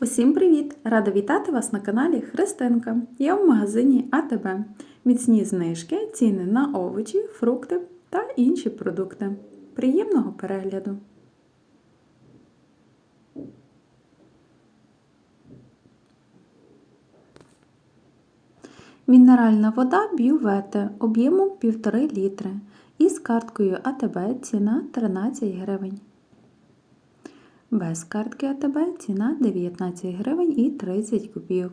Усім привіт! Рада вітати вас на каналі Христинка. Я в магазині АТБ. Міцні знижки, ціни на овочі, фрукти та інші продукти. Приємного перегляду! Мінеральна вода бювете об'ємом 1,5 літри із карткою АТБ ціна 13 гривень. Без картки АТБ ціна 19 гривень і 30 копійок.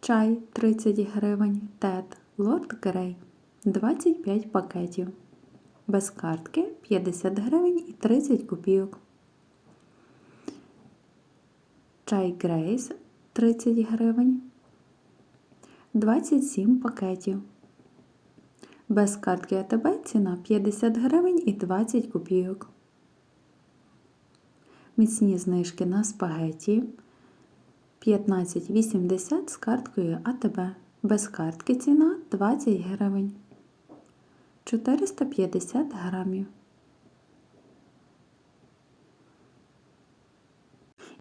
Чай 30 гривень, тет, лорд Грей 25 пакетів. Без картки 50 гривень і 30 копійок. Чай Грейс 30 гривень. 27 пакетів. Без картки АТБ ціна 50 гривень і 20 копійок. Міцні знижки на спагеті 15,80 з карткою АТБ. Без картки ціна 20 гривень. 450 грамів.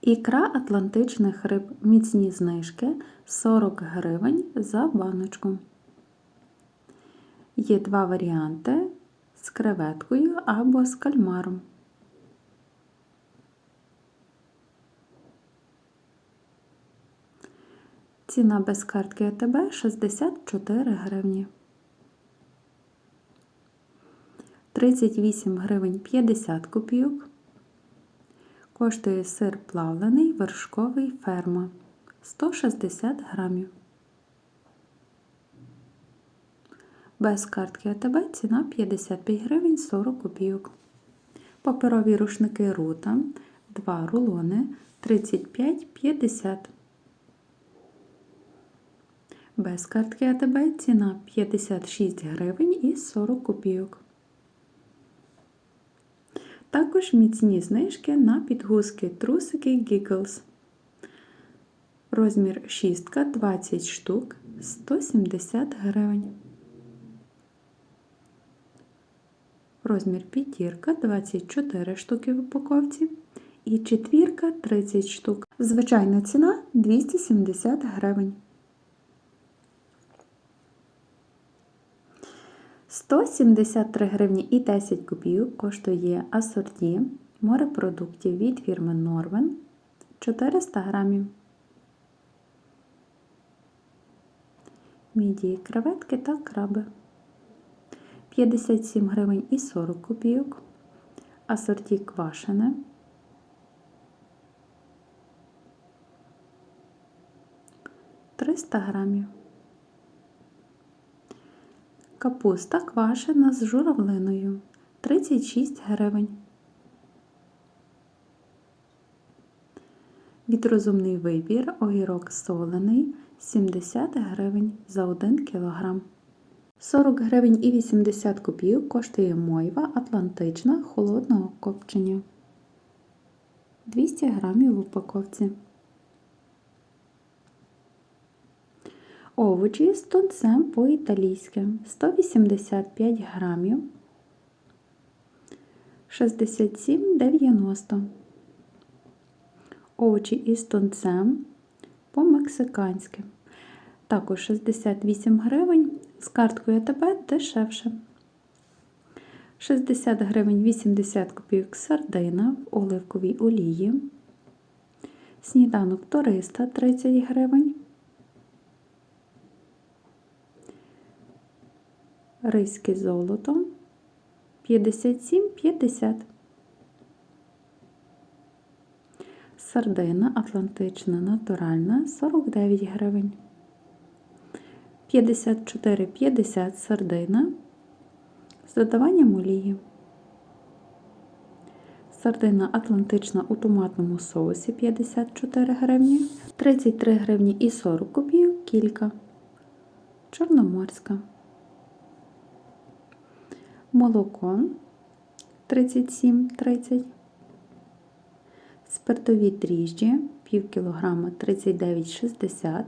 Ікра атлантичних риб міцні знижки 40 гривень за баночку. Є два варіанти з креветкою або з кальмаром. Ціна без картки АТБ 64 гривні. 38 гривень 50 копійок. Коштує сир плавлений вершковий ферма 160 грамів. Без картки АТБ ціна 55 гривень 40 копійок. Паперові рушники рута 2 рулони 35,50. Без картки АТБ ціна 56 гривень і 40 копійок. Також міцні знижки на підгузки трусики Giggles. Розмір 6 20 штук 170 гривень. Розмір п'ятірка 24 штуки в упаковці. І четвірка 30 штук. Звичайна ціна 270 гривень. 173 гривні і 10 копійок коштує асорті морепродуктів від фірми Норвен 400 грамів. Мідії креветки та краби 57 гривень і 40 копійок. Асорті квашене. Триста грамів. Капуста квашена з журавлиною 36 гривень. Відрозумний вибір огірок солений 70 гривень за 1 кг. 40 гривень і 80 копійок коштує мойва атлантична холодного копчення. 200 грамів в упаковці. Овочі з тунцем по-італійськи 185 грамів 67,90. Овочі із тунцем по-мексиканськи. Також 68 гривень з карткою АТБ дешевше. 60 гривень 80 копійок сардина в оливковій олії. Сніданок туриста 30 гривень. Ризьке золото 57,50. Сардина Атлантична натуральна 49 гривень. 54,50 сардина з додаванням олії. Сардина Атлантична у томатному соусі 54 гривні, 33 гривні і 40 копійок кілька. Чорноморська. Молоко 37,30. Спиртові дріжджі пів кілограма 39,60.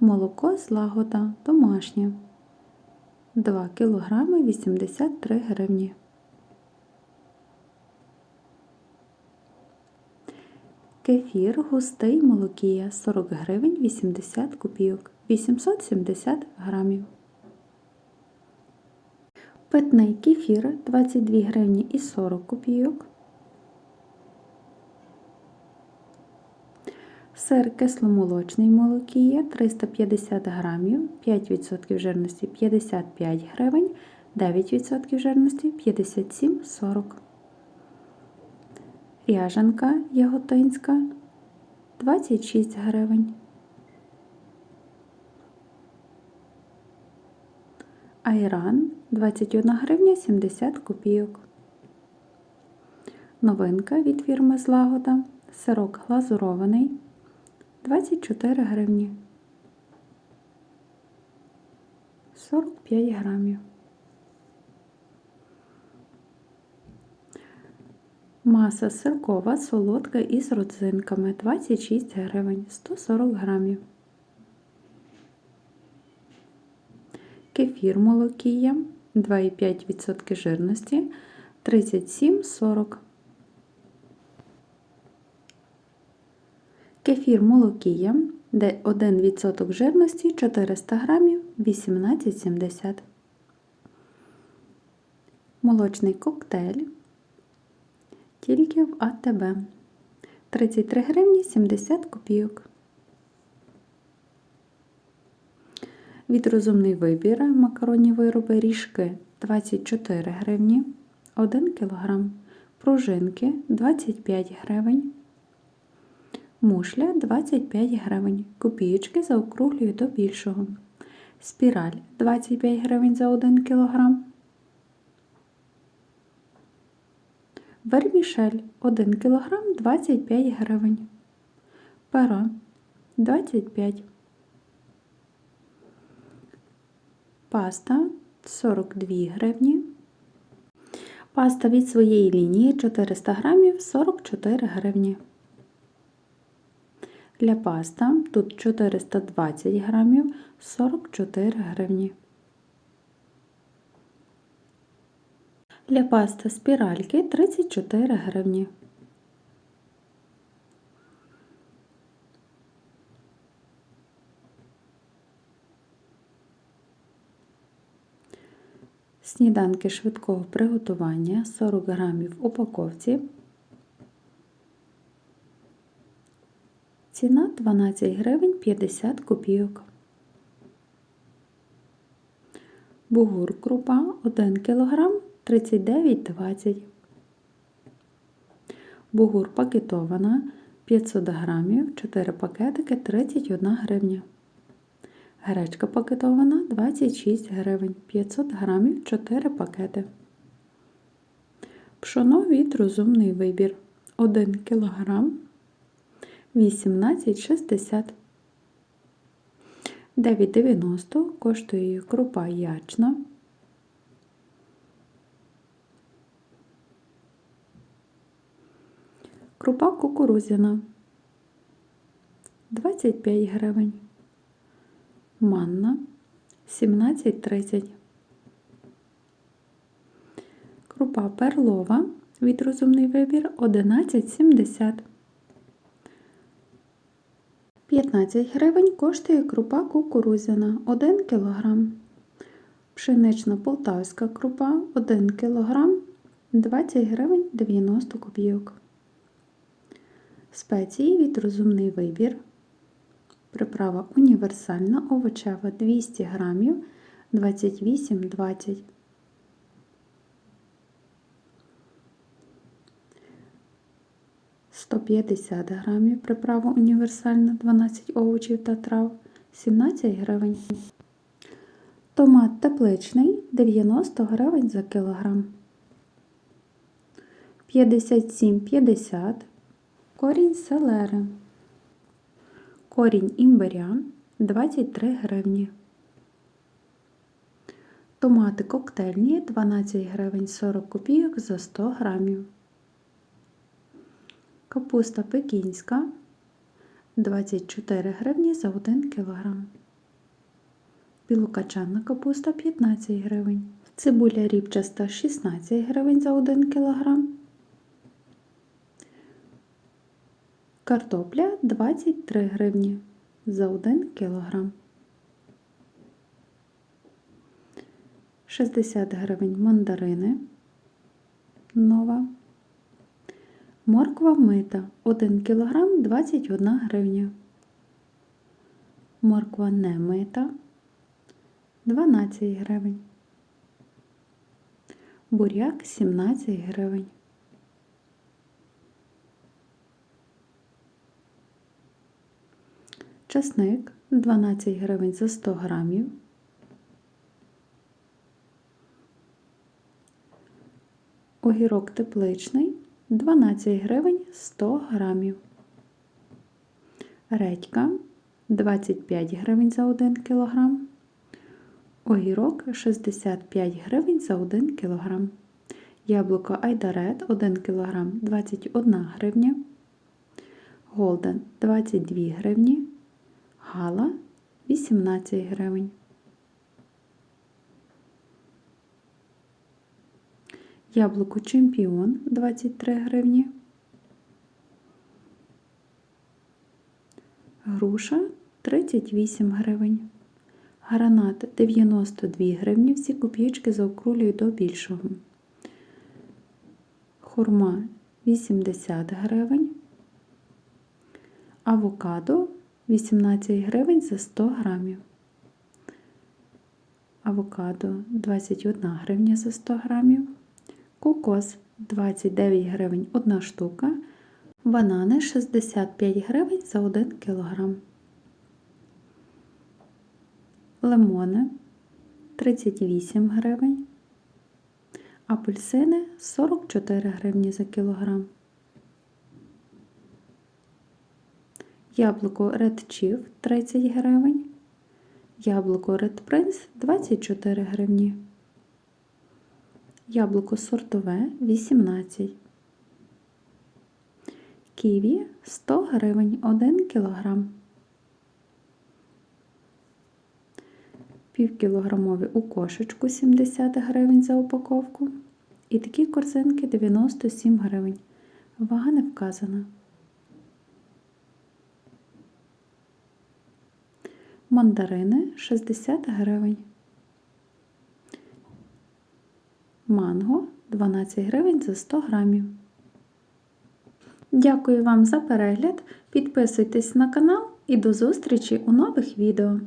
Молоко злагода домашнє 2 кг 83 гривні. Кефір густий молокія 40 гривень 80 копійок 870 грамів. Питний кефір 22 гривні і 40 копійок. Сир кисломолочний молокія 350 грамів, 5% жирності 55 гривень, 9% жирності 57,40. Ряжанка яготинська 26 гривень. Айран 21 гривня 70 копійок. Новинка від фірми Злагода. Сирок глазурований 24 гривні. 45 грамів. Маса сиркова солодка із родзинками 26 гривень 140 грамів. Кефір молокія 2,5% жирності 37,40. Кефір молокія, де 1% жирності 400 грамів 18,70. Молочний коктейль тільки в АТБ 33 гривні 70 копійок. Від розумний вибір макаронні вироби ріжки 24 гривні 1 кг, пружинки 25 гривень, мушля 25 гривень, копійочки заокруглюю до більшого, спіраль 25 гривень за 1 кг, вермішель 1 кг 25 гривень, перо 25 Паста 42 гривні. Паста від своєї лінії 400 грамів 44 гривні. Для паста тут 420 грамів 44 гривні. Для паста спіральки 34 гривні. Сніданки швидкого приготування 40 грамів в упаковці. Ціна 12 гривень 50 копійок. Бугур крупа 1 кг 39,20 Бугур пакетована 500 грамів 4 пакетики 31 гривня. Гречка пакетована 26 гривень, 500 грамів 4 пакети. Пшоно від розумний вибір 1 кг 18,60 9,90 коштує крупа ячна. Крупа кукурузяна 25 гривень. Манна 17,30. Крупа перлова від розумний вибір 11,70. 15 гривень коштує крупа кукурузяна 1 кг. Пшенична полтавська крупа 1 кг 20 гривень 90 копійок. Спеції від розумний вибір. Приправа універсальна овочева 200 грамів 28,20. Сто п'ятдесят грамів приправа універсальна 12 овочів та трав 17 гривень. Томат тепличний 90 гривень за кілограм. 57,50 корінь селери. Корінь імбиря 23 гривні. Томати коктейльні 12 гривень 40 копійок за 100 грамів. Капуста пекінська 24 гривні за 1 кілограм. Білокачанна капуста 15 гривень. Цибуля рібчаста 16 гривень за 1 кілограм. Картопля 23 гривні за 1 кілограм. 60 гривень мандарини. Нова. Морква мита 1 кг 21 гривня. Морква не мита 12 гривень. Буряк 17 гривень. Часник 12 гривень за 100 грамів. Огірок тепличний 12 гривень 100 грамів. Редька 25 гривень за 1 кілограм. Огірок 65 гривень за 1 кілограм. Яблуко Айдарет 1 кілограм 21 гривня. Голден 22 гривні. Гала 18 гривень. Яблуко Чемпіон 23 гривні. Груша 38 гривень. Гранат 92 гривні. Всі копійки заокрулюю до більшого. Хурма 80 гривень. Авокадо 18 гривень за 100 грамів. Авокадо 21 гривня за 100 грамів. Кокос 29 гривень 1 штука. Банани 65 гривень за 1 кілограм. Лимони 38 гривень. Апельсини 44 гривні за кілограм. Яблуко Red Chief 30 гривень. Яблуко Red Prince 24 гривні. Яблуко сортове 18. Ківі 100 гривень 1 кілограм. Півкілограмові у кошечку 70 гривень за упаковку. І такі корзинки 97 гривень. Вага не вказана. Мандарини 60 гривень. Манго 12 гривень за 100 грамів. Дякую вам за перегляд. Підписуйтесь на канал і до зустрічі у нових відео.